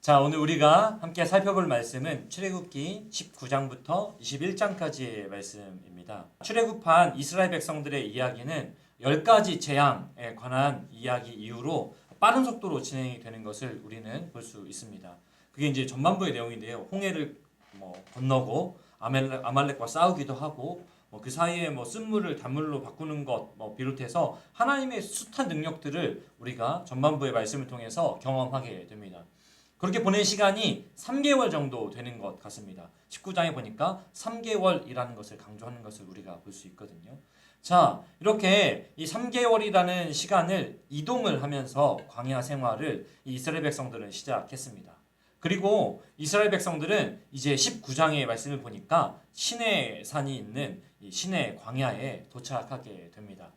자, 오늘 우리가 함께 살펴볼 말씀은 출애굽기 19장부터 21장까지의 말씀입니다. 출애굽한 이스라엘 백성들의 이야기는 10가지 재앙에 관한 이야기 이후로 빠른 속도로 진행이 되는 것을 우리는 볼 수 있습니다. 그게 이제 전반부의 내용인데요. 홍해를 뭐 건너고 아말렉, 아말렉과 싸우기도 하고 뭐 그 사이에 뭐 쓴물을 단물로 바꾸는 것 뭐 비롯해서 하나님의 숱한 능력들을 우리가 전반부의 말씀을 통해서 경험하게 됩니다. 그렇게 보낸 시간이 3개월 정도 되는 것 같습니다. 19장에 보니까 3개월이라는 것을 강조하는 것을 우리가 볼 수 있거든요. 자, 이렇게 이 3개월이라는 시간을 이동을 하면서 광야 생활을 이 이스라엘 백성들은 시작했습니다. 그리고 이스라엘 백성들은 이제 19장의 말씀을 보니까 시내 산이 있는 이 시내 광야에 도착하게 됩니다.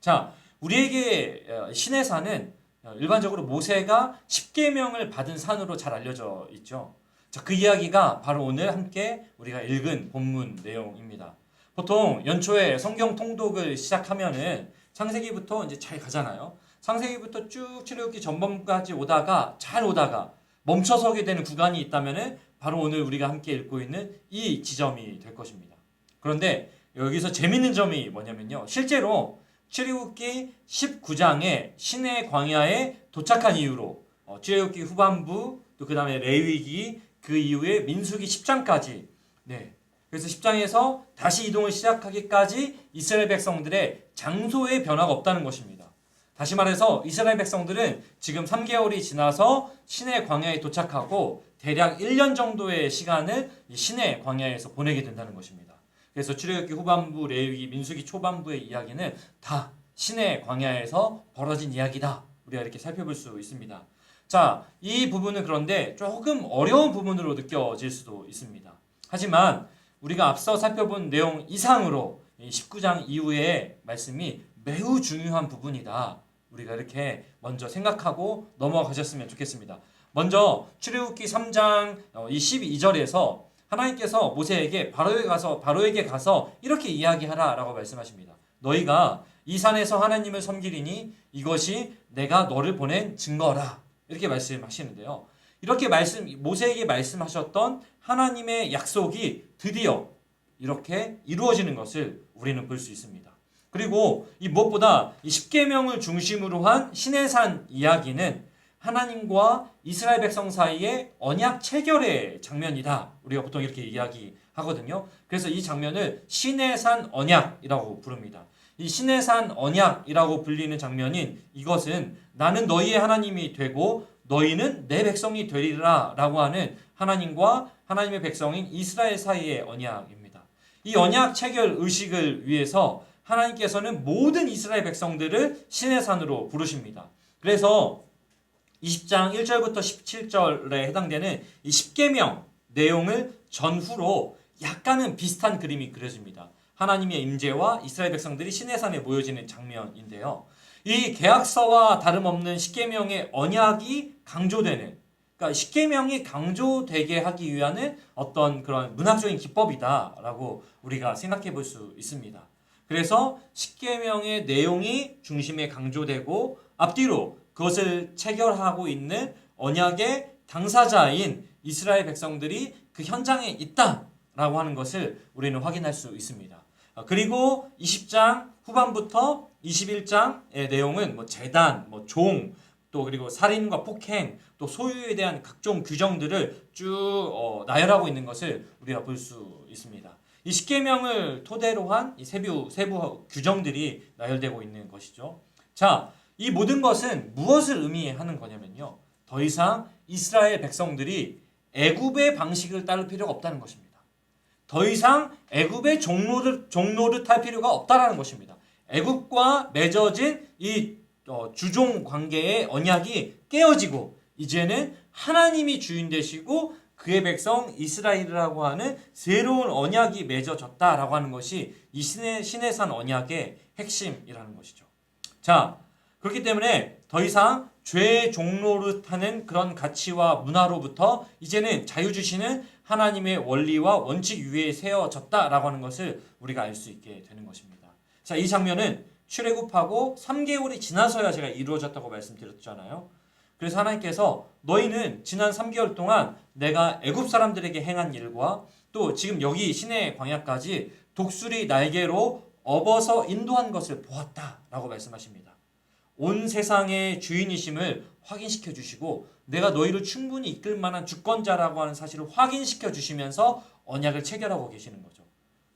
자, 우리에게 어, 시내 산은 어, 일반적으로 모세가 10계명을 받은 산으로 잘 알려져 있죠. 자, 그 이야기가 바로 오늘 함께 우리가 읽은 본문 내용입니다. 보통 연초에 성경 통독을 시작하면은 창세기부터 이제 잘 가잖아요. 창세기부터 쭉 출애굽기 전반까지 오다가 잘 오다가 멈춰서게 되는 구간이 있다면은 바로 오늘 우리가 함께 읽고 있는 이 지점이 될 것입니다. 그런데 여기서 재밌는 점이 뭐냐면요. 실제로 출애굽기 19장에 시내 광야에 도착한 이후로 어, 출애굽기 후반부 또 그 다음에 레위기 그 이후에 민수기 10장까지 네. 그래서 10장에서 다시 이동을 시작하기까지 이스라엘 백성들의 장소의 변화가 없다는 것입니다. 다시 말해서 이스라엘 백성들은 지금 3개월이 지나서 시내 광야에 도착하고 대략 1년 정도의 시간을 이 시내 광야에서 보내게 된다는 것입니다. 그래서 출애굽기 후반부, 레위기, 민수기 초반부의 이야기는 다 시내 광야에서 벌어진 이야기다. 우리가 이렇게 살펴볼 수 있습니다. 자, 이 부분은 그런데 조금 어려운 부분으로 느껴질 수도 있습니다. 하지만 우리가 앞서 살펴본 내용 이상으로 19장 이후의 말씀이 매우 중요한 부분이다. 우리가 이렇게 먼저 생각하고 넘어가셨으면 좋겠습니다. 먼저 출애굽기 3장 어, 이 12절에서 하나님께서 모세에게 바로에 가서 바로에게 가서 이렇게 이야기하라라고 말씀하십니다. 너희가 이 산에서 하나님을 섬기리니 이것이 내가 너를 보낸 증거라. 이렇게 말씀하시는데요. 이렇게 말씀 모세에게 말씀하셨던 하나님의 약속이 드디어 이렇게 이루어지는 것을 우리는 볼 수 있습니다. 그리고 이 무엇보다 이 십계명을 중심으로 한 시내산 이야기는 하나님과 이스라엘 백성 사이의 언약 체결의 장면이다. 우리가 보통 이렇게 이야기하거든요. 그래서 이 장면을 시내산 언약이라고 부릅니다. 이 시내산 언약이라고 불리는 장면인 이것은 나는 너희의 하나님이 되고 너희는 내 백성이 되리라 라고 하는 하나님과 하나님의 백성인 이스라엘 사이의 언약입니다. 이 언약 체결 의식을 위해서 하나님께서는 모든 이스라엘 백성들을 시내산으로 부르십니다. 그래서 20장 1절부터 17절에 해당되는 이 10계명 내용을 전후로 약간은 비슷한 그림이 그려집니다. 하나님의 임재와 이스라엘 백성들이 시내산에 모여지는 장면인데요. 이 계약서와 다름없는 십계명의 언약이 강조되는 그러니까 십계명이 강조되게 하기 위한 어떤 그런 문학적인 기법이다라고 우리가 생각해 볼 수 있습니다. 그래서 십계명의 내용이 중심에 강조되고 앞뒤로 그것을 체결하고 있는 언약의 당사자인 이스라엘 백성들이 그 현장에 있다라고 하는 것을 우리는 확인할 수 있습니다. 아, 그리고 20장 후반부터 21장의 내용은 뭐 재단, 뭐 종, 또 그리고 살인과 폭행, 또 소유에 대한 각종 규정들을 쭉 어, 나열하고 있는 것을 우리가 볼 수 있습니다. 이 십계명을 토대로 한 이 세부 세부 규정들이 나열되고 있는 것이죠. 자, 이 모든 것은 무엇을 의미하는 거냐면요. 더 이상 이스라엘 백성들이 애굽의 방식을 따를 필요가 없다는 것입니다. 더 이상 애굽의 종로를 종로를 탈 필요가 없다라는 것입니다. 애굽과 맺어진 이 어, 주종 관계의 언약이 깨어지고 이제는 하나님이 주인 되시고 그의 백성 이스라엘이라고 하는 새로운 언약이 맺어졌다라고 하는 것이 이 신의 신해산 언약의 핵심이라는 것이죠. 자, 그렇기 때문에 더 이상 죄의 종로를 타는 그런 가치와 문화로부터 이제는 자유 주시는 하나님의 원리와 원칙 위에 세워졌다라고 하는 것을 우리가 알 수 있게 되는 것입니다. 자, 이 장면은 출애굽하고 3개월이 지나서야 제가 이루어졌다고 말씀드렸잖아요. 그래서 하나님께서 너희는 지난 3개월 동안 내가 애굽 사람들에게 행한 일과 또 지금 여기 시내 광야까지 독수리 날개로 업어서 인도한 것을 보았다라고 말씀하십니다. 온 세상의 주인이심을 확인시켜 주시고 내가 너희를 충분히 이끌 만한 주권자라고 하는 사실을 확인시켜 주시면서 언약을 체결하고 계시는 거죠.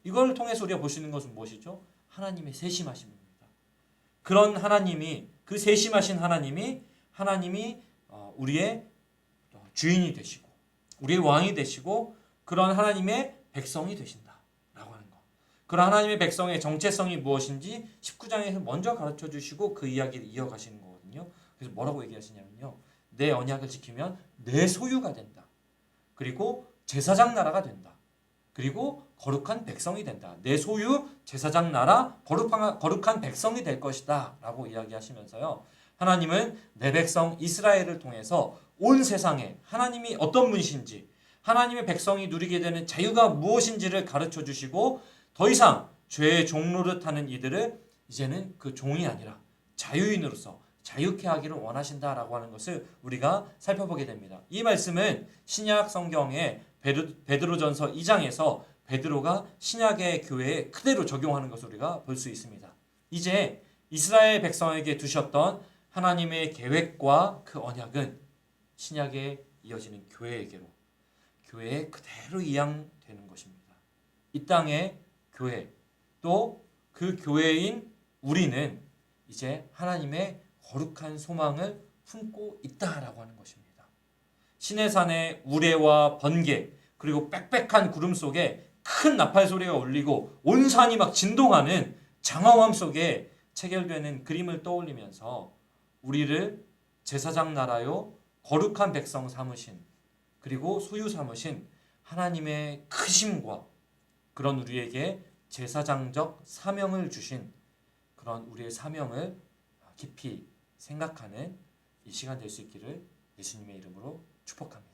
이걸 통해서 우리가 볼 수 있는 것은 무엇이죠? 하나님의 세심하심입니다. 그런 하나님이 그 세심하신 하나님이 하나님이 어, 우리의 주인이 되시고 우리의 왕이 되시고 그런 하나님의 백성이 되신다라고 하는 거. 그런 하나님의 백성의 정체성이 무엇인지 19장에서 먼저 가르쳐 주시고 그 이야기를 이어가시는 거거든요. 그래서 뭐라고 얘기하시냐면요. 내 언약을 지키면 내 소유가 된다. 그리고 제사장 나라가 된다. 그리고 거룩한 백성이 된다. 내 소유 제사장 나라 거룩한 거룩한 백성이 될 것이다 라고 이야기하시면서요. 하나님은 내 백성 이스라엘을 통해서 온 세상에 하나님이 어떤 분이신지 하나님의 백성이 누리게 되는 자유가 무엇인지를 가르쳐 주시고 더 이상 죄의 종로를 타는 이들을 이제는 그 종이 아니라 자유인으로서 자유케 하기를 원하신다라고 하는 것을 우리가 살펴보게 됩니다. 이 말씀은 신약 성경의 베드- 베드로전서 2장에서 베드로가 신약의 교회에 그대로 적용하는 것을 우리가 볼 수 있습니다. 이제 이스라엘 백성에게 두셨던 하나님의 계획과 그 언약은 신약에 이어지는 교회에게로 교회에 그대로 이양되는 것입니다. 이 땅의 교회 또 그 교회인 우리는 이제 하나님의 거룩한 소망을 품고 있다라고 하는 것입니다. 시내산의 우레와 번개 그리고 빽빽한 구름 속에 큰 나팔 소리가 울리고 온 산이 막 진동하는 장엄함 속에 체결되는 그림을 떠올리면서 우리를 제사장 나라요 거룩한 백성 삼으신 그리고 소유 삼으신 하나님의 크심과 그런 우리에게 제사장적 사명을 주신 그런 우리의 사명을 깊이 생각하는 이 시간 될 수 있기를 예수님의 이름으로 축복합니다.